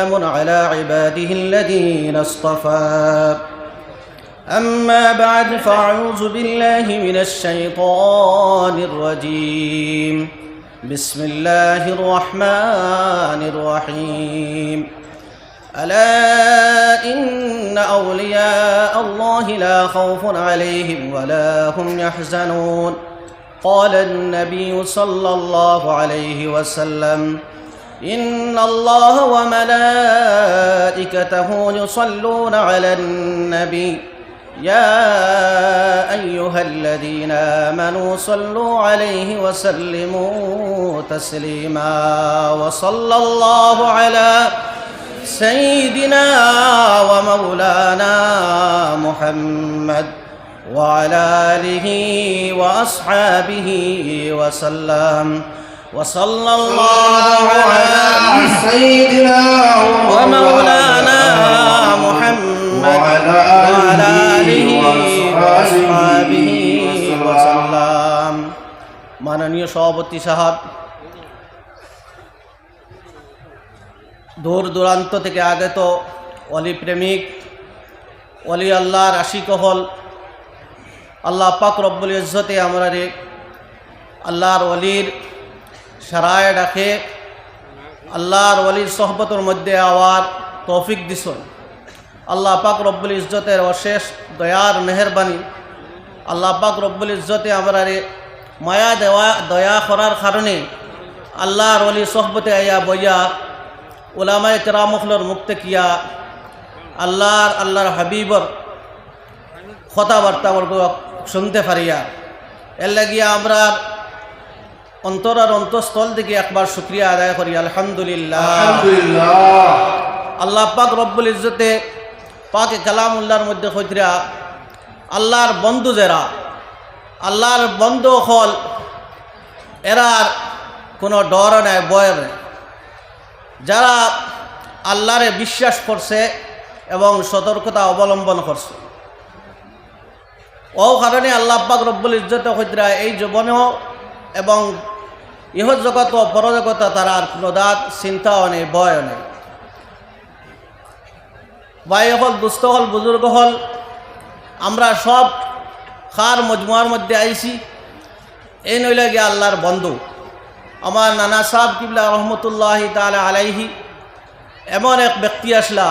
سلام على عباده الذين اصطفى. أما بعد فأعوذ بالله من الشيطان الرجيم. بسم الله الرحمن الرحيم. ألا إن أولياء الله لا خوف عليهم ولا هم يحزنون. قال النبي صلى الله عليه وسلم إن الله وملائكته يصلون على النبي. يا أيها الذين آمنوا صلوا عليه وسلموا تسليما. وصلى الله على سيدنا ومولانا محمد وعلى آله وأصحابه وسلم. وصلى الله على سيدنا ومولانا محمد وعلى وعلى آله وأصحابه وأصحابه وسلم মাননীয় সভাপতি সাহেব দূর দূরান্ত থেকে আগত অলি প্রেমিক অলি আল্লাহর আশিক হল আল্লাহ পাক রব্বুল ইজ্জতে আমরা রে আল্লাহর অলির সারায় ডাকে। আল্লাহর অলির সহবতর মধ্যে আওয়ার তৌফিক দিছন আল্লাহ পাক রব্বুল ইজ্জতের অশেষ দয়ার মেহরবানি। আল্লাহ পাক রব্বুল ইজ্জতে আমরা মায়া দেওয়া, দয়া করার কারণে আল্লাহর অলি সহবতে আয়া বইয়া ওলামায় কেরামখলর মুক্ত কিয়া আল্লাহর আল্লাহর হাবিবর কথাবার্তা শুনতে পারিয়া। এর লাগিয়া আমরা অন্তর আর অন্তঃস্থল থেকে একবার শুক্রিয়া আদায় করি আলহামদুলিল্লাহ। আল্লাহ পাক রব্বুল ইজ্জতে পাকে কালামুল্লাহর মধ্যে হইতরা আল্লাহর বন্ধু যারা আল্লাহর বন্ধু হল এরার কোনো ডর নাই নাই। যারা আল্লাহরে বিশ্বাস করছে এবং সতর্কতা অবলম্বন করছে। ও কারণে আল্লাহ পাক রব্বুল ইজ্জতে হইতরা এই জীবনেও এবং ইহ জগত ও পরজগত তারা আর কোনো দাঁত চিন্তাও নেই, ভয়ও নেই। ভাই হল, দুস্থ হল, বুজুর্গ হল, আমরা সব খার মজমুয়ার মধ্যে আইছি। এই নইলে গিয়ে আল্লাহর বন্ধু। আমার নানা সাহ কিবলা রহমতুল্লাহ তালা আলাইহি, এমন এক ব্যক্তি আসলা।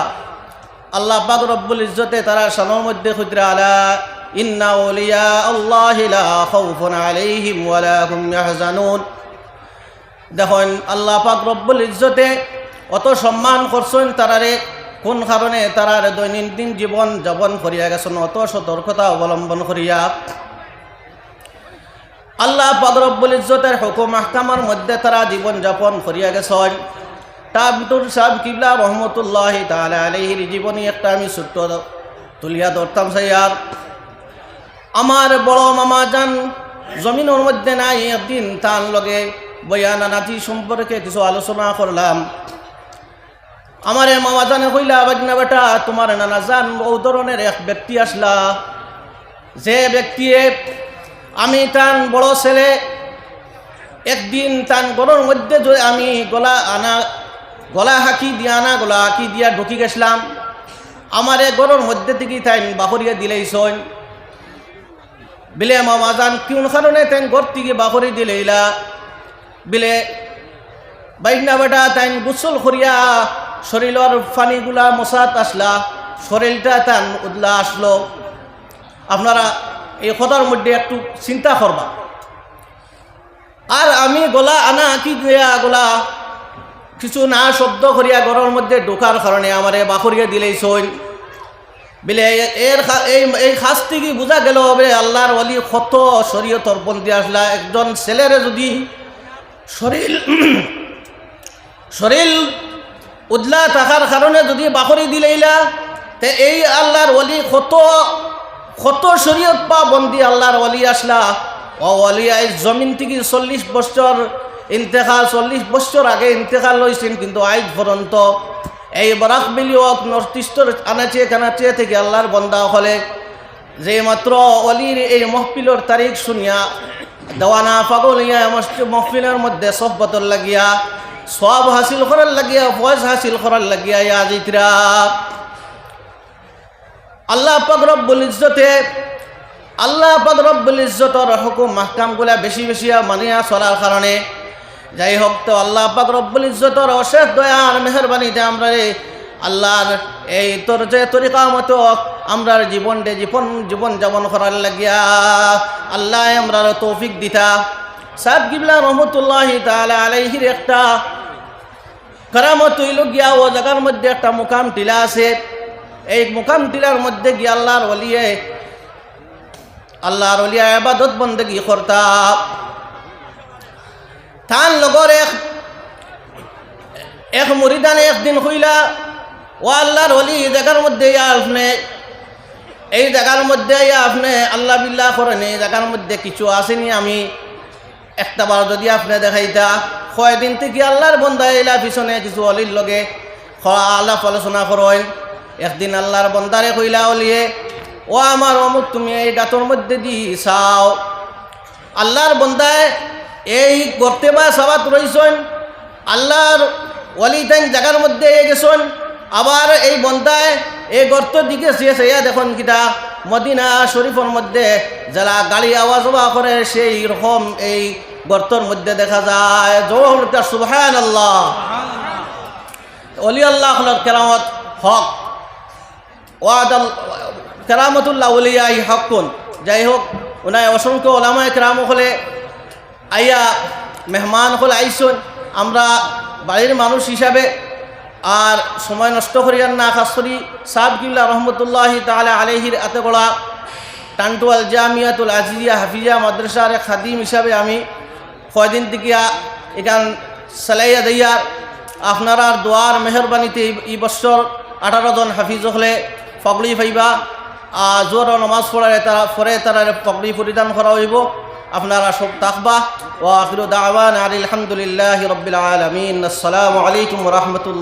আল্লাহ পাক রব্বুল ইজ্জতে তারা সানোর মধ্যে খুদ্রা আলা, ইন্না ওলিয়া আল্লাহ খাউফুন আলাইহিম ওয়ালা হুম ইয়াহজানুন। দেখুন, আল্লাহ পাক রব্বুল ইজ্জতে অত সম্মান করছেন তারারে, কোন কারণে তারার দৈনন্দিন জীবন যাপন করিয়া গেছেন অত সতর্কতা অবলম্বন করিয়া। আল্লাহ পাক রব্বুল ইজ্জতের হুকুম আহকামার মধ্যে তারা জীবন যাপন করিয়া গেছেন। টাবটুর সাহেব কিবলা রহমতুল্লাহ তালা আলহির জীবনী একটা আমি ছোট্ট তুলিয়া ধরতাম সাইয়ার। আমার বড় মামা যান জমিনের মধ্যে নাই একদিন তার লগে বয়ানা নাতি সম্পর্কে কিছু আলোচনা করলাম। আমার মামা জানে কইলা বাজনা বেটা, তোমার নানা জান ও ধরনের এক ব্যক্তি আসলা। যে ব্যক্তিয়ে আমি তান বড় ছেলে, একদিন তান গরুর মধ্যে আমি গলা আনা, গলা হাঁকি দিয়া আনা, গলা হাঁকি দিয়া ঢুকি গেছিলাম। আমার এ গরুর মধ্যে থেকে তাই বাহরিয়া দিলেইছন বিলে মামা জান, কোন কারণে তাই ঘর থেকে বাহরি দিলেইলা? বিলে বাইকনা বেটা তাই গোসল করিয়া শরীরের পানিগুলা মশাত আসলা, শরীরটা তান উদলা আসলো। আপনারা এই কথার মধ্যে একটু চিন্তা করবা। আর আমি গলা আনা কি দিয়া গলা, কিছু না শব্দ করিয়া ঘরের মধ্যে ঢোকার কারণে আমারে বাখরিয়া দিলেই সইন বিলে এর এই এই খাস থেকে বোঝা গেল? আল্লাহর অলি কত শরীয়তর বন্দি আসলা। একজন ছেলেরে যদি শরীর শরীর উদলা থাকার কারণে যদি বাখরি দিলেইলা, তে এই আল্লাহর অলি কত কত শরীয়ত পা বন্দি আল্লাহর অলি আসলা। ও অলি আই জমিন থেকে চল্লিশ বছর ইন্তেকাল, চল্লিশ বছর আগে ইন্তেকাল হয়েছেন কিন্তু আজ পর্যন্ত এই বরাক বিলিয়ক নর্থ ইস্টর আনাচে কানাচে থেকে আল্লাহর বন্দা হলে, যে মাত্র অলির এই মহফিলর তারিখ শুনিয়া দেওয়ানা পাগলিয়া মহফিলের মধ্যে সহবতর লাগিয়া সব হাসিল করার লাগিয়া, ফয়জ হাসিল করার লাগিয়া আজ ইতরা আল্লাহ পাক রব্বুল ইজ্জতে, আল্লাহ পাক রব্বুল ইজ্জতর হুকুম মাহকামগুলা বেশি বেশি মানিয়া চলার কারণে, যাই হোক তো আল্লাহ পাক রব্বুল ইজ্জতর অশেষ দয়া আর মেহরবানিতে আমরা আল্লাহর এই তোর যে তরিকা মতো আমরার জীবনটে জীবন জীবন যাপন করার লাগিয়া আল্লাহ আমরা তৌফিক দিতা। সাহেব গিবলা রহমতুল্লাহ তালা আলাইহির একটা কারামত হইল গিয়া ও জায়গার মধ্যে একটা মুকাম টিলা আছে। এই মুকাম টিলার মধ্যে গিয়া আল্লাহর অলিয়ে আল্লাহর অলিয়া আবাদত বন্দেগি করতা। তান লগর এক এক মুরিদানে একদিন হইলা ও আল্লাহর অলি জায়গার মধ্যে ইয়া আপনি, এই জায়গার মধ্যে ইয়া আপনি, আল্লাহ বিল্লাহ করেন, এই জায়গার মধ্যে কিছু আসেনি আমি। একটা বার যদি আপনি দেখাইতা, কয়দিন থেকে আল্লাহর বন্ধা এলা পিছনে কিছু অলির লগে আল্লাহ আলোচনা করেন। একদিন আল্লাহর বন্দারে কইলা, অলিয়ে, ও আমার অমুক, তুমি এই গাতর মধ্যে দি চাও আল্লাহর বন্দায় এই গর্তে বা সাবাত রইছেন। আল্লাহর অলি তাইন জায়গার মধ্যে গেছেন। আবার এই বন্দায় এই গর্তর দিকে সেয়া দেখুন কিটা মদিনা শরীফের মধ্যে যারা গাড়ি আওয়াজ বা করে সেই রকম এই গর্তর মধ্যে দেখা যায়। জোর সুবহান আল্লাহ অলি আল্লাহ কেরামত হক। ওয়াদ কেরামতুল্লাহ উলিয়াই হকুন। যাই হোক ওনায় অসংখ্য ওলামায় কেরাম হলে, আইয়া মেহমান হলে আইসুন। আমরা বাড়ির মানুষ হিসাবে আর সময় নষ্ট করিয়ার না, খাস করি সাব কিল্লা রহমতুল্লাহ তাহলে আলহির এত গড়া টান্টুয়াল জামিয়াতুল আজিজিয়া হাফিজা মাদ্রাসার খাদিম হিসাবে আমি কয়দিন থেকে এখান সেলাইয়া দিয়ার আপনার দোয়ার মেহরবানিতে এই বছর আঠারো হাফিজ হলে পগড়ি ফাইবা জোর নমাজ পড়ারে তারা পরে তারা পগড়ি পরিধান করা হইব। আপনারা সব তাকবা। ও আখির দাওয়ান আলহামদুলিল্লাহ রবিল আলমিন। আসসালামু আলাইকুম রহমতুল্লাহ